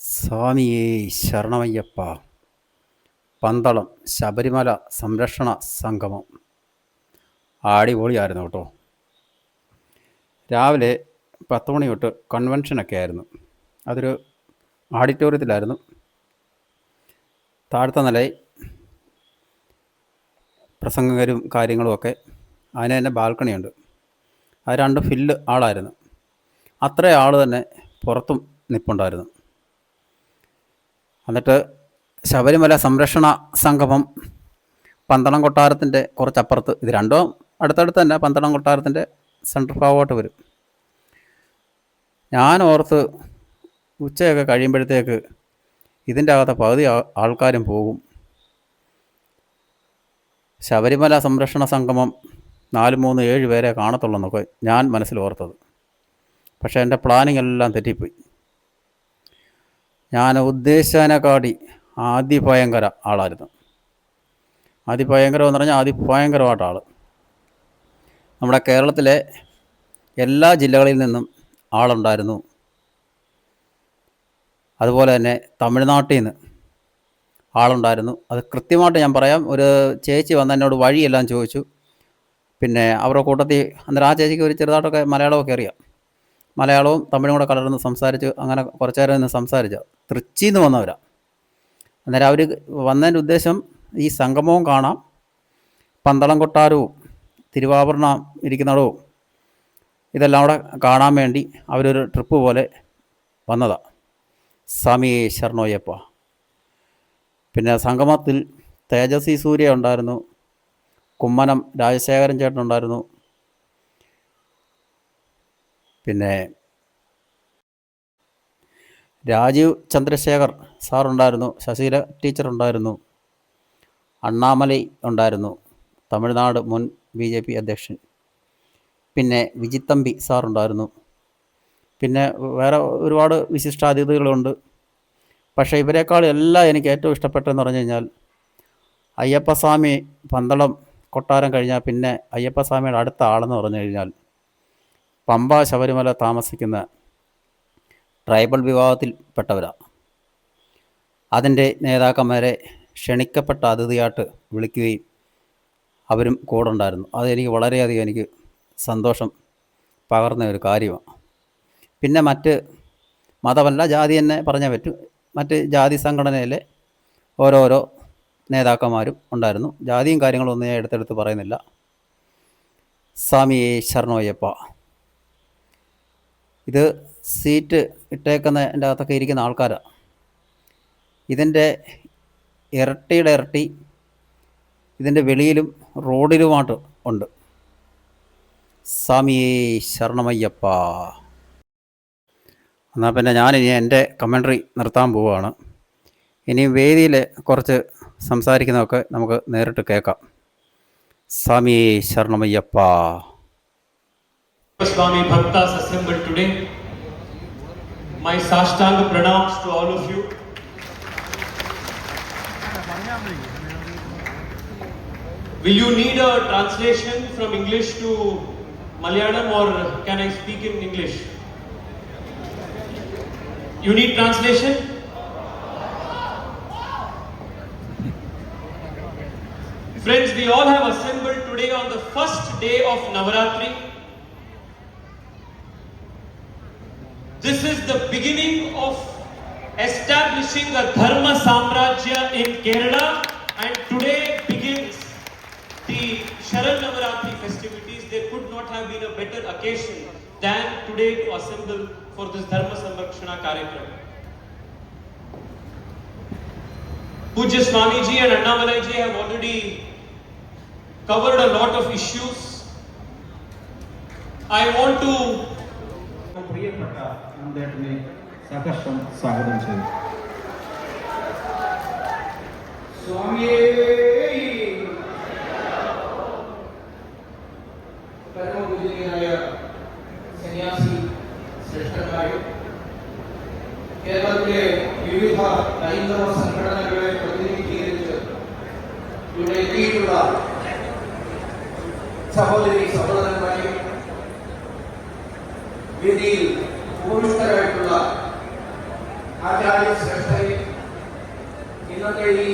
സ്വാമിയേ ശരണമയ്യപ്പ. പന്തളം ശബരിമല സംരക്ഷണ സംഗമം. അടിപൊളിയായിരുന്നു കേട്ടോ. രാവിലെ പത്ത് മണി തൊട്ട് കൺവെൻഷനൊക്കെ ആയിരുന്നു. അതൊരു ഓഡിറ്റോറിയത്തിലായിരുന്നു താഴ്ത്ത നിലയിൽ പ്രസംഗകരും കാര്യങ്ങളുമൊക്കെ അതിന് തന്നെ ബാൽക്കണിയുണ്ട് അത് രണ്ട് ഫില്ല് ആളായിരുന്നു. അത്ര ആൾ തന്നെ പുറത്തും നിൽപ്പുണ്ടായിരുന്നു എന്നിട്ട് ശബരിമല സംരക്ഷണ സംഗമം പന്തളം കൊട്ടാരത്തിന്റെ കുറച്ചപ്പുറത്ത്. ഇത് രണ്ടോ അടുത്തടുത്ത് തന്നെ പന്തളം കൊട്ടാരത്തിന്റെ സെൻട്രൽ ഭാഗമായിട്ട് വരും. ഞാൻ ഓർത്ത് ഉച്ചയൊക്കെ കഴിയുമ്പോഴത്തേക്ക് ഇതിന്റെ അകത്തെ പകുതി ആൾക്കാരും പോകും. ശബരിമല സംരക്ഷണ സംഗമം നാല് മൂന്ന് ഏഴ് പേരെ കാണത്തുള്ളൂ എന്നൊക്കെ ഞാൻ മനസ്സിൽ ഓർത്തത് പക്ഷേ എന്റെ പ്ലാനിങ് എല്ലാം തെറ്റിപ്പോയി. ഞാൻ ഉദ്ദേശിച്ചതിനെക്കാട്ടി അതിഭയങ്കര ആളായിരുന്നു. അതിഭയങ്കരം എന്ന് പറഞ്ഞാൽ അതിഭയങ്കരമായിട്ട് ആൾ നമ്മുടെ കേരളത്തിലെ എല്ലാ ജില്ലകളിൽ നിന്നും ആളുണ്ടായിരുന്നു. അതുപോലെ തന്നെ തമിഴ്നാട്ടിൽ നിന്ന് ആളുണ്ടായിരുന്നു. അത് കൃത്യമായിട്ട് ഞാൻ പറയാം. ഒരു ചേച്ചി വന്ന് എന്നോട് വഴിയെല്ലാം ചോദിച്ചു. പിന്നെ അവരുടെ കൂട്ടത്തിൽ അന്നേരം ആ ചേച്ചിക്ക് ഒരു ചെറുതായിട്ടൊക്കെ മലയാളമൊക്കെ അറിയാം. മലയാളവും തമിഴും കൂടെ കലർന്ന് സംസാരിച്ച് അങ്ങനെ കുറച്ച് നേരം നിന്ന് സംസാരിച്ച തൃച്ചിയിൽ വന്നവരാണ് അന്നേരം അവർ വന്നതിന്റെ ഉദ്ദേശം ഈ സംഗമവും കാണാം പന്തളം കൊട്ടാരവും തിരുവാഭരണം ഇരിക്കുന്നിടവും ഇതെല്ലാം കൂടെ കാണാൻ വേണ്ടി അവരൊരു ട്രിപ്പ് പോലെ വന്നതാണ് സ്വാമി ശരണോയ്യപ്പ പിന്നെ സംഗമത്തിൽ തേജസ്വി സൂര്യ ഉണ്ടായിരുന്നു കുമ്മനം രാജശേഖരൻ ചേട്ടൻ ഉണ്ടായിരുന്നു പിന്നെ രാജീവ് ചന്ദ്രശേഖർ സാറുണ്ടായിരുന്നു ശശീല ടീച്ചർ ഉണ്ടായിരുന്നു അണ്ണാമലൈ ഉണ്ടായിരുന്നു തമിഴ്നാട് മുൻ ബി ജെ പി അധ്യക്ഷൻ പിന്നെ വിജിത്തമ്പി സാറുണ്ടായിരുന്നു. പിന്നെ വേറെ ഒരുപാട് വിശിഷ്ടാതിഥികളുണ്ട്. പക്ഷേ ഇവരെക്കാൾ എല്ലാം എനിക്ക് ഏറ്റവും ഇഷ്ടപ്പെട്ടതെന്ന് പറഞ്ഞു കഴിഞ്ഞാൽ അയ്യപ്പസ്വാമി പന്തളം കൊട്ടാരം കഴിഞ്ഞാൽ പിന്നെ അയ്യപ്പസ്വാമിയുടെ അടുത്ത ആളെന്ന് പറഞ്ഞു കഴിഞ്ഞാൽ പമ്പ ശബരിമല താമസിക്കുന്ന ട്രൈബൽ വിഭാഗത്തിൽപ്പെട്ടവരാണ് അതിന്റെ നേതാക്കന്മാരെ ക്ഷണിക്കപ്പെട്ട അതിഥിയായിട്ട് വിളിക്കുകയും അവരും കൂടെ ഉണ്ടായിരുന്നു അതെനിക്ക് വളരെയധികം എനിക്ക് സന്തോഷം പകർന്ന ഒരു കാര്യമാണ്. പിന്നെ മറ്റ് മതമല്ല ജാതി തന്നെ പറഞ്ഞാൽ പറ്റും. മറ്റ് ജാതി സംഘടനയിലെ ഓരോരോ നേതാക്കന്മാരും ഉണ്ടായിരുന്നു. ജാതിയും കാര്യങ്ങളൊന്നും ഞാൻ എടുത്തെടുത്ത് പറയുന്നില്ല. സ്വാമി ശരണോയ്യപ്പ. ഇത് സീറ്റ് ഇട്ടേക്കുന്നതിന്റെ അകത്തൊക്കെ ഇരിക്കുന്ന ആൾക്കാരാണ് ഇതിന്റെ ഇരട്ടിയുടെ ഇരട്ടി ഇതിന്റെ വെളിയിലും റോഡിലുമായിട്ട് ഉണ്ട്. സ്വാമിയേ ശരണമയ്യപ്പ. എന്നാൽ പിന്നെ ഞാനിനി എന്റെ കമൻട്രി നിർത്താൻ പോവുകയാണ് ഇനി വേദിയിൽ കുറച്ച് സംസാരിക്കുന്നതൊക്കെ നമുക്ക് നേരിട്ട് കേൾക്കാം. സ്വാമിയേ ശരണമയ്യപ്പ. Swami Bhaktas assembled today. My Sashtanga pranams to all of you. Will you need a translation from English to Malayalam or can I speak in English? You need translation? Friends, we all have assembled today on the first day of Navaratri. This is the beginning of establishing a Dharma Samrajya in Kerala and today begins the Sharan Navaratri festivities. There could not have been a better occasion than today to assemble for this Dharma Samrakshana Karyakram. Pujya Swamiji and Annamalai have already covered a lot of issues. I want to നന്ദേട്ടനെ സഹർഷം സ്വാഗതം ചെയ്തു സ്വാമിയേ പരമപൂജനീയനായ സന്യാസി ശ്രേഷ്ഠനായ കേരളത്തിലെ വിവിധ ഹൈന്ദവ സംഘടനകളെ പ്രതിനിധീകരിച്ച് ഇവിടെ എത്തിയിട്ടുള്ള സഹോദരി സഹോദരന്മാരെയും വേദിയിൽ ആചാര്യ ശ്രേഷ്ഠരെ ഇന്നത്തെ ഈ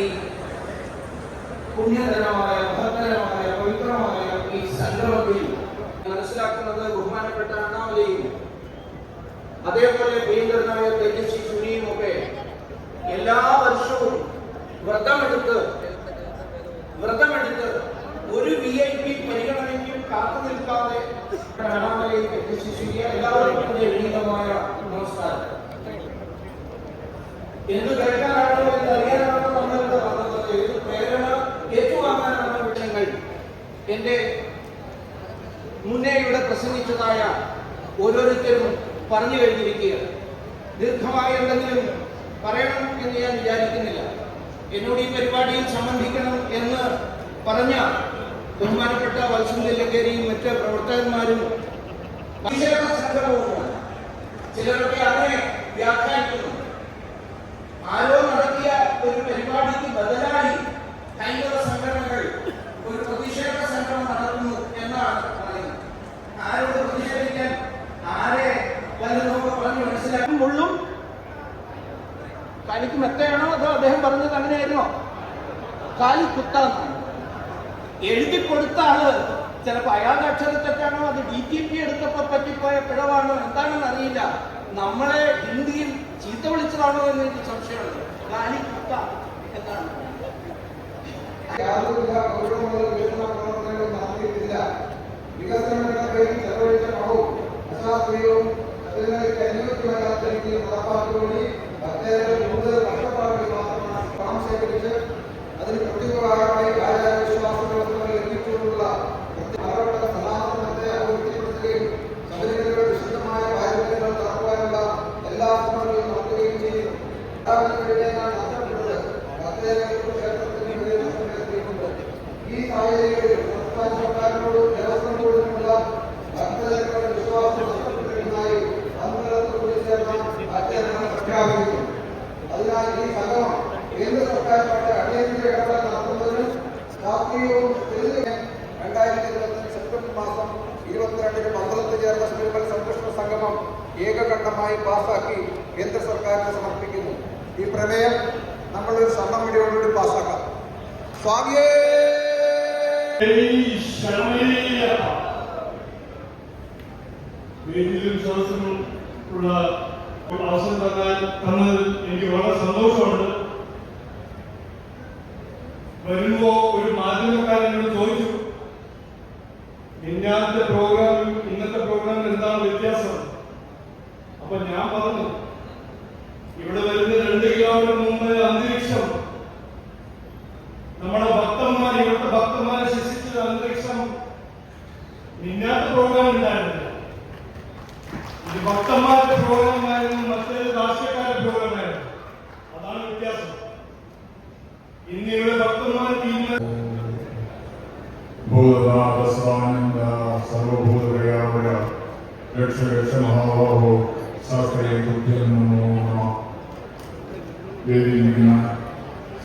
പുണ്യതരമായ മഹത്തരമായ പവിത്രമായ ഈ സംഗമത്തിൽ മനസ്സിലാക്കുന്നത് ബഹുമാനപ്പെട്ട അണ്ണാമലയും അതേപോലെ പ്രിയങ്കരനായ തെജസ്വി സുനിയും ഒക്കെ എല്ലാ വർഷവും വ്രതമെടുത്ത് വ്രതമെടുത്ത് ഒരു വി ഐ പി പരിഗണനയ്ക്കും കാത്തു നിൽക്കാതെ അണ്ണാമലയും തെജസ്വി സുനിയ എല്ലാവർക്കും എന്റെ വിനീതമായ നമസ്കാരം. എന്ത് കേൾക്കാനാണോ എന്ന് അറിയാനാണോ നമ്മളിവിടെ വന്നത് ഏത് പ്രേരണ ഏറ്റുവാങ്ങാനാണോ വിഷയങ്ങൾ? എന്റെ മുന്നേ ഇവിടെ പ്രസംഗിച്ചതായ ഓരോരുത്തരും പറഞ്ഞു കഴിഞ്ഞിരിക്കുകയാണ്. ദീർഘമായ എന്തെങ്കിലും പറയണം എന്ന് ഞാൻ വിചാരിക്കുന്നില്ല. എന്നോട് ഈ പരിപാടിയിൽ സംബന്ധിക്കണം എന്ന് പറഞ്ഞ ബഹുമാനപ്പെട്ട വത്സന്ത ലക്കേരിയും മറ്റ് പ്രവർത്തകന്മാരും വിശേഷ കാലിക്ക് മെത്തയാണോ അതോ അദ്ദേഹം പറഞ്ഞത് അങ്ങനെയായിരുന്നോ? കാലി കുത്താന്നാണ് എഴുതി കൊടുത്ത ആൾ ചിലപ്പോ അയാളുടെ അക്ഷരത്തെറ്റാണോ അത് ഡി ടി പി എടുത്തപ്പോ പറ്റിപ്പോയ പിഴവാണോ എന്താണെന്ന് അറിയില്ല. നമ്മളെ ഹിന്ദിയിൽ ചീത്ത വിളിച്ചതാണോ എന്ന് എനിക്ക് സംശയമുണ്ട്. കാലി കുത്ത എന്നാണ്. വികസനം എന്ന പേരിൽ ചെലവഴിച്ച പണവും അശാസ്ത്രീയവും ജനങ്ങൾക്ക് അനുയോജ്യമല്ലാത്ത രീതിയിൽ നടപ്പാക്കുവഴി ഭക്തരുടെ കൂടുതൽ കഷ്ടപ്പാടുകൾ മാത്രമാണ് പണം ശേഖരിച്ച് അതിന് പ്രത്യുപകാരമായി ആചാരവിശ്വാസങ്ങളെ എത്തിച്ചുകൊണ്ടുള്ള പ്രഖ്യാപിക്കുന്നു അതിനാൽ ഈ സംഗമം കേന്ദ്ര സർക്കാരുമായിട്ട് അടിയന്തര ഇടപെടൽ നടത്തുന്നതിനും ശാസ്ത്രീയവും രണ്ടായിരത്തി ഇരുപത്തി സെപ്റ്റംബർ മാസം ഇരുപത്തിരണ്ടിന് പന്ത്രണ്ട് ചേർന്ന ശബരിമല സംരക്ഷണ സംഗമം ഏകകണ്ഠമായി പാസാക്കി കേന്ദ്ര സർക്കാരിന് സമർപ്പിക്കുന്നു. ഈ പ്രമേയം നമ്മൾ ഒരു വീഡിയോടുകൂടി പാസ്സാക്കാം സ്വാമിയേ ഉള്ള അവസരം തന്നാൽ തന്നതിൽ എനിക്ക് വളരെ സന്തോഷമുണ്ട്. വരുമ്പോ ഇന്ന് ഇവിടെ ഭക്തന്മാർ തീരുമാനം ഭൂതനാഥസ്വാനന്ദ സർവഭൂതകയാവയ ലക്ഷ ലക്ഷ മഹാബാഹോ ശാസ്ത്രീയ ബുദ്ധിയിൽ നമോ നമ വേദിയിരിക്കുന്ന